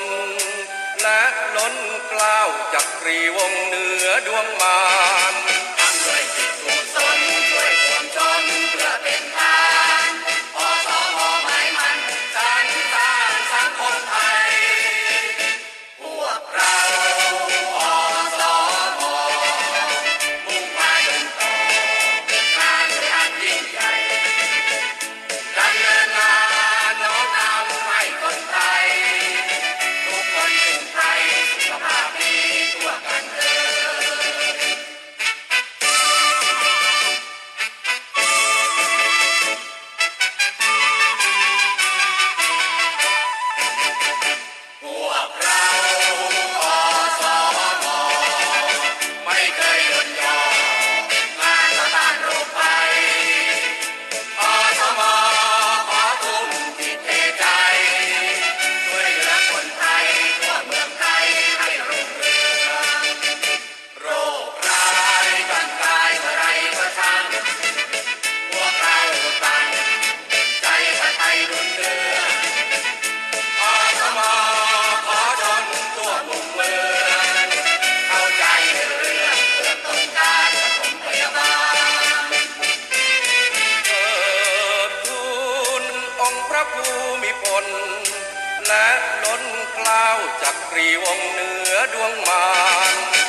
นและล้นกล้าวจากรีวงเหนือดวงมาร พระภูมิพล และล้นกล้าวจักรีวงเหนือดวงมาร